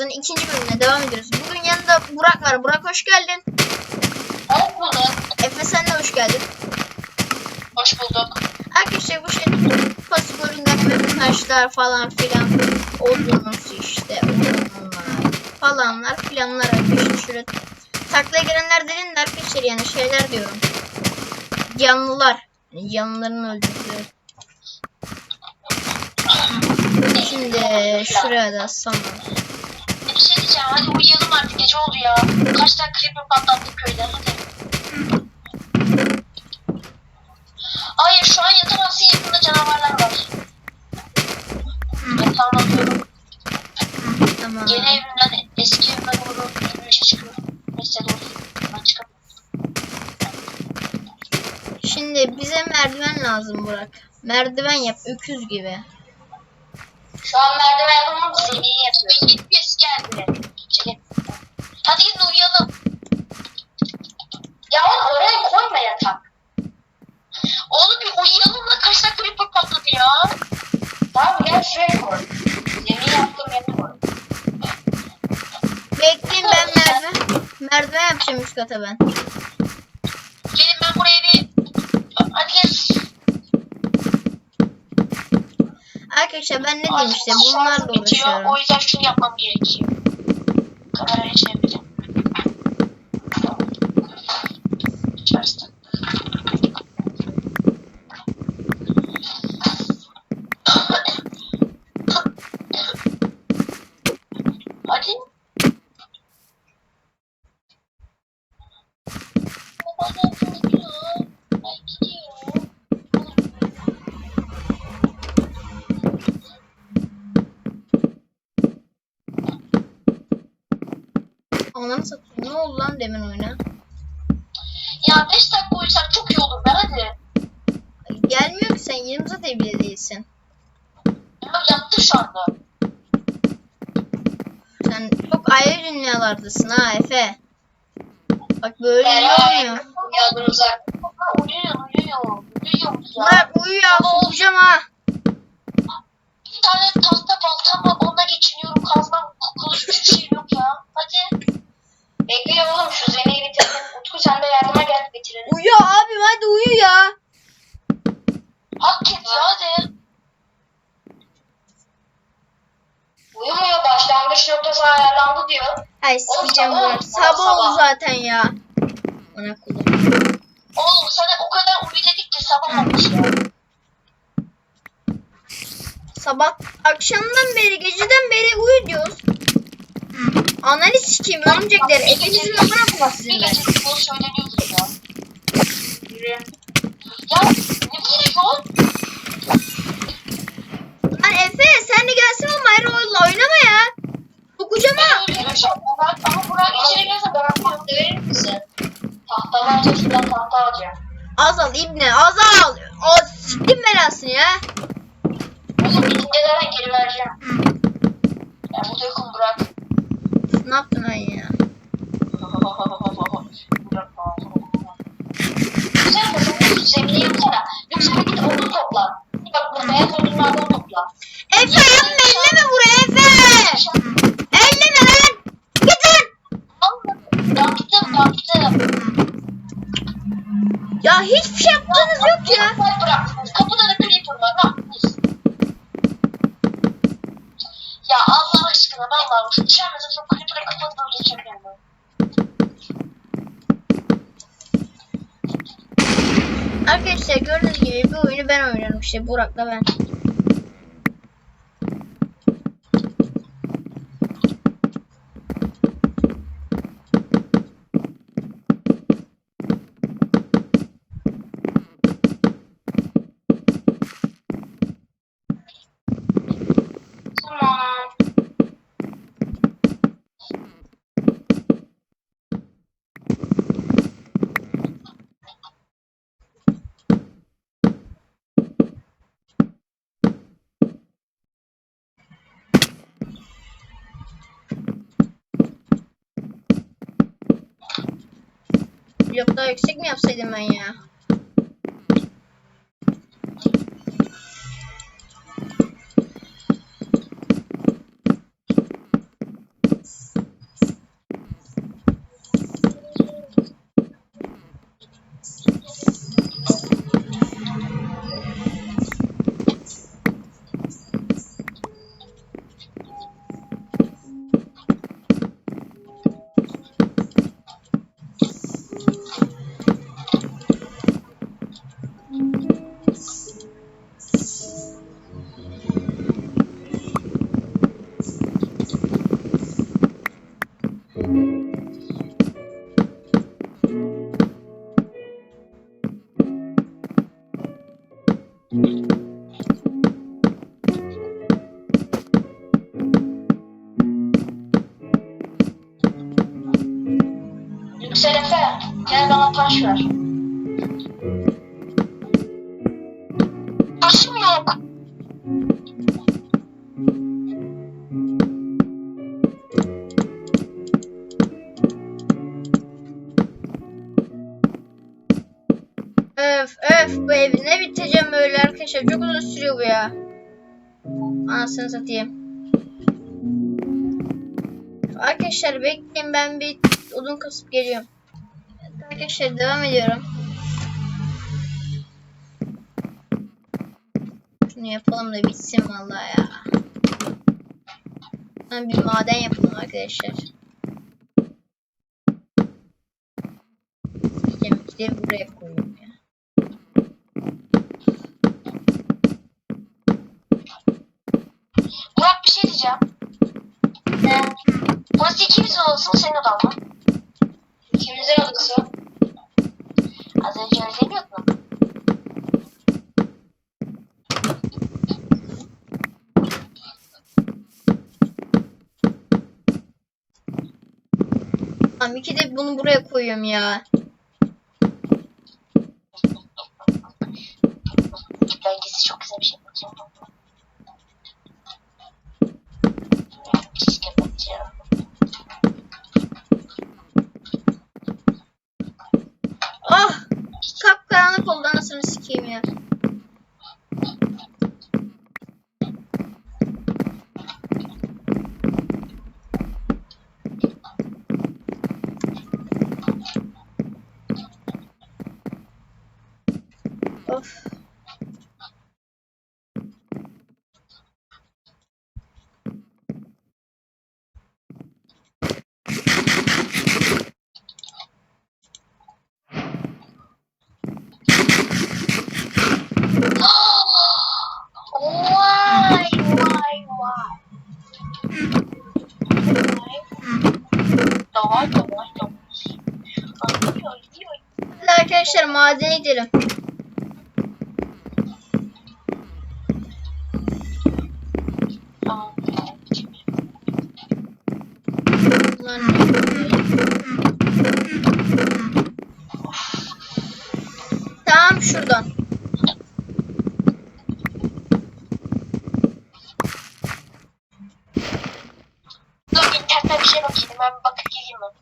Kazan'ın ikinci bölümüne devam ediyoruz. Bugün yanında Burak var. Burak hoş geldin. Hoş bulduk. Efe sen de hoş geldin. Hoş bulduk. Arkadaşlar bu şey pasif taşlar falan filan odunuz işte odunlar falanlar filanlar arkadaşlar şöyle taklaya girenler dedin de arkadaşlar yani şeyler diyorum. Canlılar. Yani canlıların öldürdüğü. Şimdi şuraya da sana. Hadi uyuyalım artık gece oldu ya. Kaç tane creeper patlattık köyde hadi. Hayır şu an yatamazsın yakında canavarlar var. Yatağımı alıyorum. Tamam. Yeni evimden eski evime doğru yürüyüşe çıkıyorum. Neyse doğru. Ben çıkamıyorum. Şimdi bize merdiven lazım Burak. Merdiven yap öküz gibi. Şu an merdiven yapamam zemin yapıyorum. Hadi gidin uyuyalım. Ya oğlum oraya koyma yatak. Oğlum bir uyuyalım da kaç dakika bir patladı ya. Tamam gel şuraya koy. Zemin yaptım yere koy. Bekleyin ben merdiven. Merdiven yapacağım üst kata ben. Gelin ben buraya bir... Hadi gel. Arkadaşlar ben ne diyeyim işte bunlarla bitiyor, uğraşıyorum. O yüzden şunu yapmam gerekiyor. Kamerayı çevireceğim. Ananı satayım ne oldu lan demin oyuna? Ya 5 dakika uyusak çok iyi olur be hadi. Gelmiyor ki sen 20 zaten bile değilsin. Ya yattı şu anda. Sen çok ayrı dünyalardasın ha Efe. Bak böyle olmuyor. Uzak. Uyuyor uyuyor. Uyuyor ya. Burak uyu ya sokacağım ha. Bir tane tahta baltam var onunla geçiniyorum. Kazmam kılıç hiçbir şeyim yok ya. Hadi. Bekle oğlum şu zeneyi bitirdim. Utku sen de yardıma gel bitirelim. Uyu abim hadi uyu ya. Hak et ya hadi. Uyumuyor başlangıç noktası ayarlandı diyor. Ay sikeceğim sabah oldu, Sabah oldu sabah. zaten ya. Bana kulum. Sana o kadar uyu dedik ki sabah olmuş ya. Sabah akşamdan beri geceden beri uyu diyoruz. Ananı sikeyim örümcekler. Efinizin amına koyayım Bir gece bunu söyleniyorsun ya. Yürü. Ya ne vuruyorsun? Lan Efe sen de gelsene oğlum ayrı oyunla oynama ya. Ha. Ben öldüreceğim. Burak, ama Burak içeri girerse bana tahta verir misin? Tahta varsa şuradan tahta alacağım. Azal İbni azal. O siktim belasını ya. Oğlum bitince zaten geri vereceğim. Ben burada yokum Burak. Ne yaptım ben ya? Burak Güzel de sen de zemini yapsana. Yoksa bir git odun topla. Bak bu beyaz odunlardan topla. Efe yapma elleme buraya Efe. Elleme lan. Git lan. Yaptım yaptım. Ya hiçbir şey yaptığınız yok ya. Kapıda da creeper var. Ne yaptınız? Ya Allah aşkına vallahi şu dışarıda çok creeper'a kapatıp öldüreceğim yani. Arkadaşlar gördüğünüz gibi bir oyunu ben oynuyorum işte Burak'la ben. Blok daha yüksek mi yapsaydım ben ya? Ver. Taşım yok. Öf öf bu evi ne biteceğim böyle arkadaşlar. Çok uzun sürüyor bu ya. Anasını satayım. Arkadaşlar bekleyin ben bir odun kasıp geliyorum. Arkadaşlar devam ediyorum. Şunu yapalım da bitsin vallahi ya. Ben bir maden yapalım arkadaşlar. Kemikleri buraya koyayım ya. Burak bir şey diyeceğim. Ee, burası ikimizin odası mı senin odan mı? İkimizin odası. Öyle demiyordun mu? Tamam iki de bunu buraya koyuyorum ya. Bence çok güzel bir şey yapacağım. Çiçek yapacağım. Ah! Kapkaranlık oldu anasını sikeyim ya. Of. Vay vay vay. Davay davay davay. Ay ay ay. Hadi arkadaşlar madene gidelim. Ne? Tamam şuradan. Dur internetten bir şey bakayım. Ben bir bakıp geleyim mi?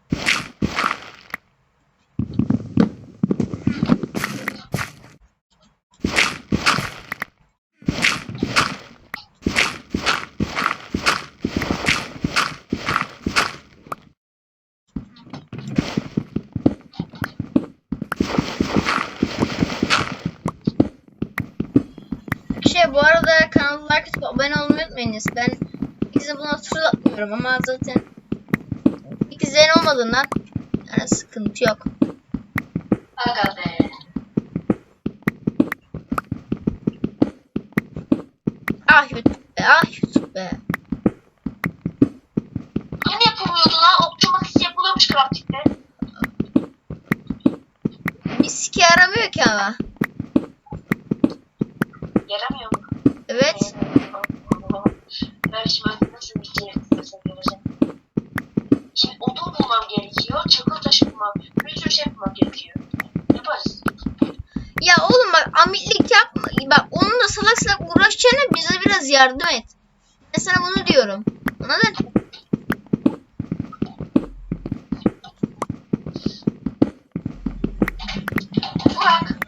Şey bu arada kanalı like atıp abone olmayı unutmayınız. Ben ikisini bunu hatırlatmıyorum ama zaten ikizlerin olmadığından yani sıkıntı yok. Aga be. Ah YouTube be, ah YouTube be. Hani yapılmıyordu lan? Makası yapılıyormuş crafting'de. Bir sike yaramıyor ki ama. Biraz yardım et. Ben sana bunu diyorum. Anladın? Burak.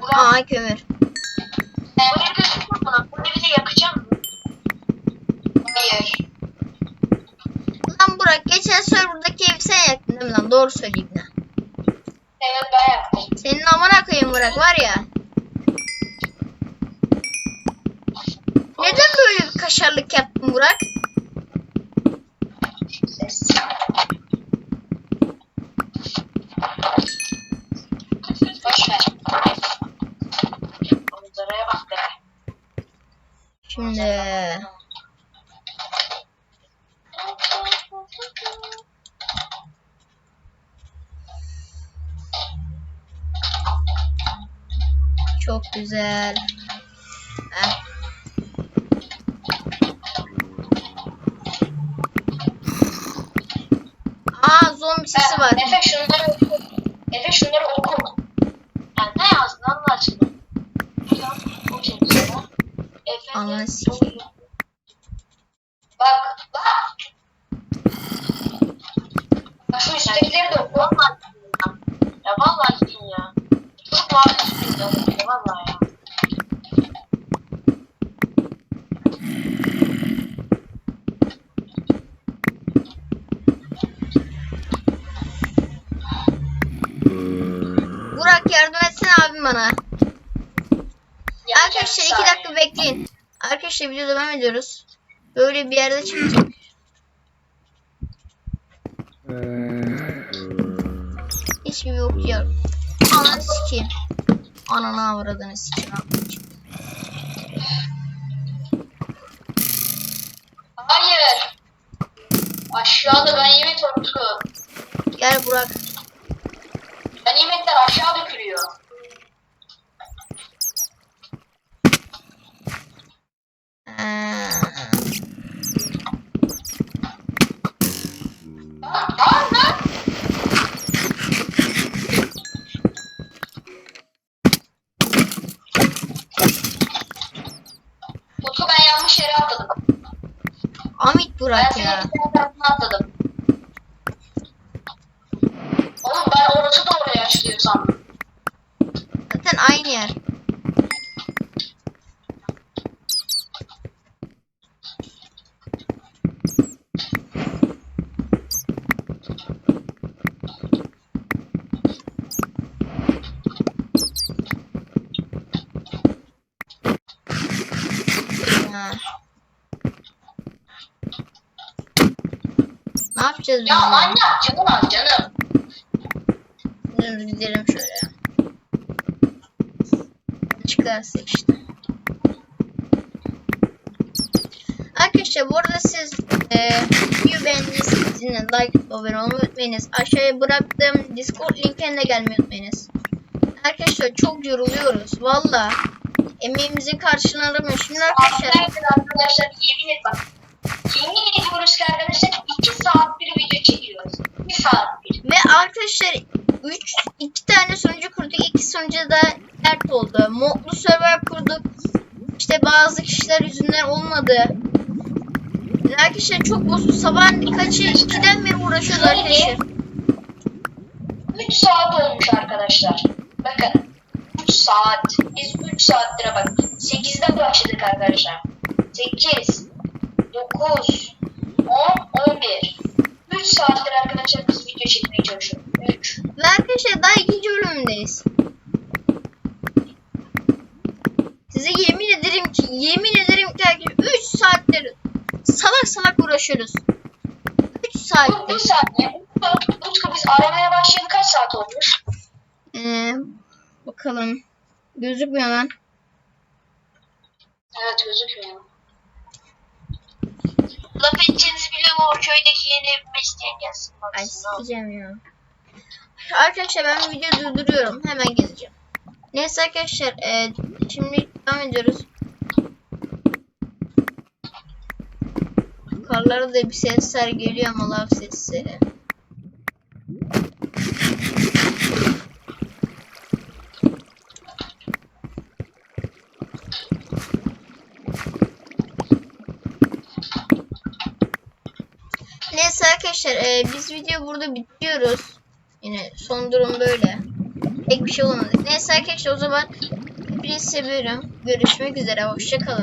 Burak. Aa kömür. Bana. Bu evi de mı? Hayır. Lan Burak geçen serverdaki evi sen yaktın değil mi lan? Doğru söyleyeyim lan. Evet ben yaktım. Senin amına koyayım Burak var ya. Kaşarlık yaptın Burak? Şimdi Çok güzel. Aa zombi bana. Ya, Arkadaşlar iki dakika bekleyin. Arkadaşlar video devam ediyoruz. Böyle bir yerde çıkacak. Hiçbir yok yok. Ananı sikeyim. Ananı avradını sikeyim. Hayır. Aşağıda ganimet unuttum. Gel Burak. Ganimetler aşağı dökülüyor. Ee, Lan lan lan. Utku ben yanlış yere atladım. Amit Ben Burak senin ya. senin tarafına atladım. Ne yapacağız biz? Ya manyak canım az canım. Dur gidelim şöyle. Çıkarsa işte. Arkadaşlar bu arada siz e, video beğendiyseniz yine like abone olmayı unutmayınız. Aşağıya bıraktığım Discord linkine de gelmeyi unutmayınız. Arkadaşlar çok yoruluyoruz. Valla. Emeğimizin karşılığını aramıyor. Şimdi arkadaşlar Arkadaşlar, yemin et bak. Yemin ediyoruz ki arkadaşlar 2 saat bir video çekiyoruz. 2 saat bir. Ve arkadaşlar 3 iki tane sunucu kurduk. İki sunucu da dert oldu. Modlu server kurduk. İşte bazı kişiler yüzünden olmadı. Arkadaşlar çok bozuk. Sabah kaçı? 2'den beri uğraşıyoruz arkadaşlar. 3 saat olmuş arkadaşlar. Bakın. 3 saat. Biz 3 saattir bak. 8'den başladık arkadaşlar. 8, 9, 10, 11. 3 saattir arkadaşlar biz video çekmeye çalışıyoruz. 3. Ve arkadaşlar daha ikinci bölümündeyiz. Size yemin ederim ki yemin ederim ki arkadaşlar 3 saattir salak salak uğraşıyoruz. 3 Bu, saattir. bu saniye. Utku, Utku biz aramaya başlayalı kaç saat olmuş? Ee, bakalım. Gözükmüyor lan. Evet gözükmüyor. Laf edeceğinizi biliyorum o köydeki yeni evime isteyen gelsin. Ay sikeceğim ya. Arkadaşlar ben videoyu durduruyorum. Hemen gezeceğim. Neyse arkadaşlar e, şimdi devam ediyoruz. Yukarılarda da bir sesler geliyor ama lav sesleri. Neyse arkadaşlar e, biz video burada bitiriyoruz. Yine son durum böyle. Pek bir şey olmadı. Neyse arkadaşlar o zaman hepinizi seviyorum. Görüşmek üzere. Hoşçakalın.